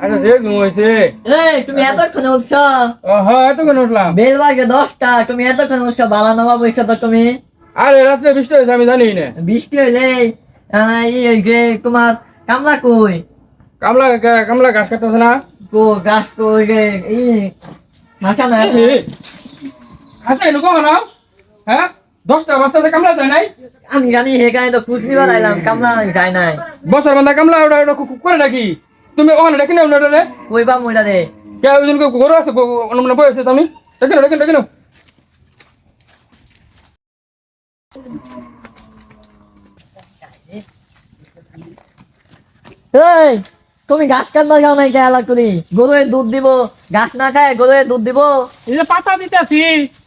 আরে যে ঘুমাইছে এই তুমি এতক্ষণ উঠছো? হ্যাঁ এতক্ষণ উঠলাম। বেল বাজে দশটা তুমি এতক্ষণ উঠছো বালা নবা বইছো তো তুমি। আরে রাত্রে বৃষ্টি হয়েছে আমি জানি না। বৃষ্টি হইলে আহ, ই হইছে তোমার কামলা কই? কামলা কামলা গাছ কাটতেছে না? কো গাছ কই গে ই হাসা না খাসা এনে কখন হ্যাঁ? দশটা বাজতে কামলা যায় নাই? আমি জানি সেখানে তো খুশনি বানাইলাম কামলা যায় নাই। বছর বান্ধা কামলা ওটা ওটা করে নাকি? তুমি ওখানে ডাকি না? রে কই বা মইলা রে কে ওই জনকে গরু আছে অন্য বই আছে তুমি? ডাকি না ডাকি ডাকি না এই তুমি গাছ কাটবা যাও নাই খেয়ালা করি গরুয়ে দুধ দিব গাছ না খায় গরুয়ে দুধ দিব। এই যে পাতা দিতেছি।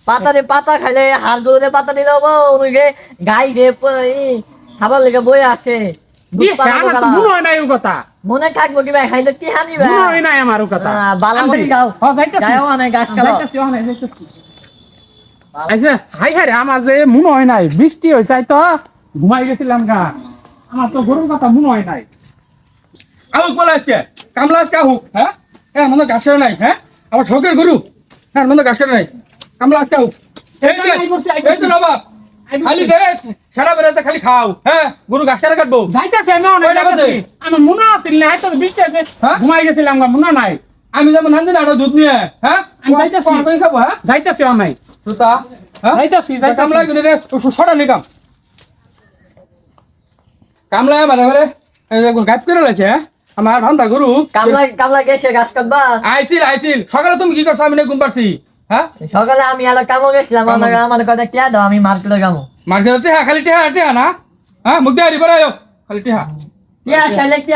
পাতা দিয়ে পাতা খাইলে হাড় গরুরে পাতা দিলে হব ওদিকে গাই রে খাবার লেগে বই আছে। আমার মনে হয় নাই ও কথা। মনে থাকব কি ভাই খাইলে কি হানি ভাই মনে নাই আমার কথা। আহ, বালামারি গাও হ্যাঁ, অনেক গাছ খালো। যাইতাছি, ওখানে যাইতাছি। আইসে, হাই হাই রে, আমার যে মনে হয় নাই বৃষ্টি হয়েছে তো ঘুমাই গেছিলাম গা। আমার তো গরুর কথা মনে হয় নাই। আহুক বলে আজকে। কামলা আজকে আহুক হ্যাঁ হ্যাঁ মনে গাছ নাই হ্যাঁ আমার শখের গরু হ্যাঁ মনে গাছ নাই। কামলা আজকে আহুক। এই যে। নবাব। খালি সারা বেড়াতে খালি খাও। হ্যাঁ গরু গাছ কাটা কাটবো। যাইতেছি আমি অনেক। আমার মনে আছিল না হয়তো বৃষ্টি হয়েছে। হ্যাঁ? ঘুমাই গেছিলাম গা মনে নাই। আমি যেমন হান্দি না দুধ নিয়ে হ্যাঁ? আমি যাইতাছি। খাব যাইতেছি অনেক সুতা কামলা যাইতাছি রে সরা নি কাম। কামলা মানে মানে গাছ করে লাগছে হ্যাঁ? আমার ভান্তা গরু। কামলা কামলা গেছে গাছ কাটবা। আইছিল আইছিল। সকালে তুমি কি করছ? আমি না ঘুম পারছি হ্যাঁ? সকালে আমি এলাকা কামো গেছিলাম আমার আমার কথা কে দাও আমি মার্কেটে যাব মার্কেট টেহা খালি টেহা টেহা না? হ্যাঁ মুখ দিয়ে হারি আয়ো খালি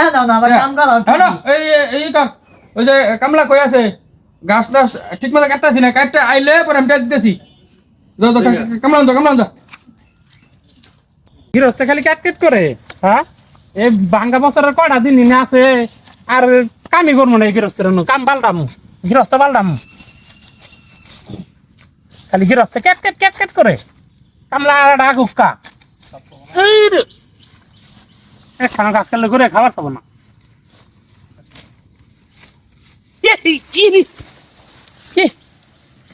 দাও না আবার কাম করো। হ্যাঁ এই এই- এই কর ওই যে কামলা কই আছে? গাছ টাছ ঠিক মতো কাটতেছি না কাটতে আইলে পরে আমি দিতেছি। যাও যাও কামলা গৃহস্থ খালি ক্যাট ক্যাট করে? হ্যাঁ? এই বাঙ্গা বছরের কয়টা দিন আছে? আর কামই করব না এই গৃহস্থের। কাম পাল্টাম গৃহস্থ পাল্টাম। খালি গৃহস্থ ক্যাট ক্যাট ক্যাট ক্যাট করে। কামলা রে। একখানা গাছ কাটলে করে খাবার খাব না।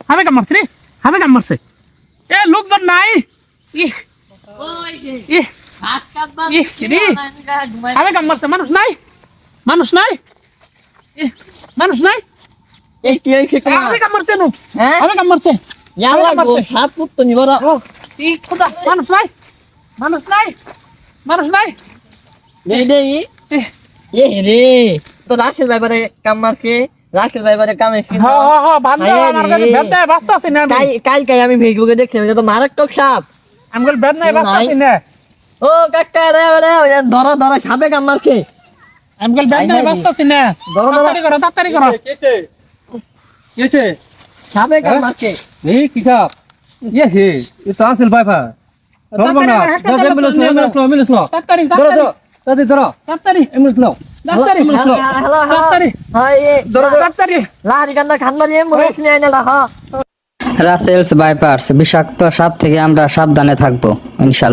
হাবে কাম মারছে রে হাবে কাম মারছে। এ লোকজন নাই। আমি কাম মারছে মানুষ নাই। মানুষ নাই। মানুষ নাই। এই কি হইছে আমি কাম মারছে নু হ্যাঁ? আমি কাম মারছে। তো কাম মারছে কাম এসে আছে না আমি কাল কাল কাল আমি ফেসবুকে দেখছিলাম এটা তো মারাত্মক সাপ আমি বল বেদ নাই বাস্তা নাই। আছে না ও কাকা রে রে ধরো ধরো সাপে কাম মারছে আমি বল বেদ নাই আই নাই। বাস্তা আছে না ধরো, ধরো। তাড়াতাড়ি করো তাড়াতাড়ি করো কেসে কেসে সাপে এই কিসাব ইয়ে হে এ তো আসল বাইফা সর্বনা দশ তাড়াতাড়ি ধরো তাড়াতাড়ি। ধরো। তাড়াতাড়ি। ধরো তাড়াতাড়ি। হ্যাঁ রাসেলস বাইপার্স বিষাক্ত সাপ থেকে আমরা সাবধানে থাকব ইনশাল্লাহ।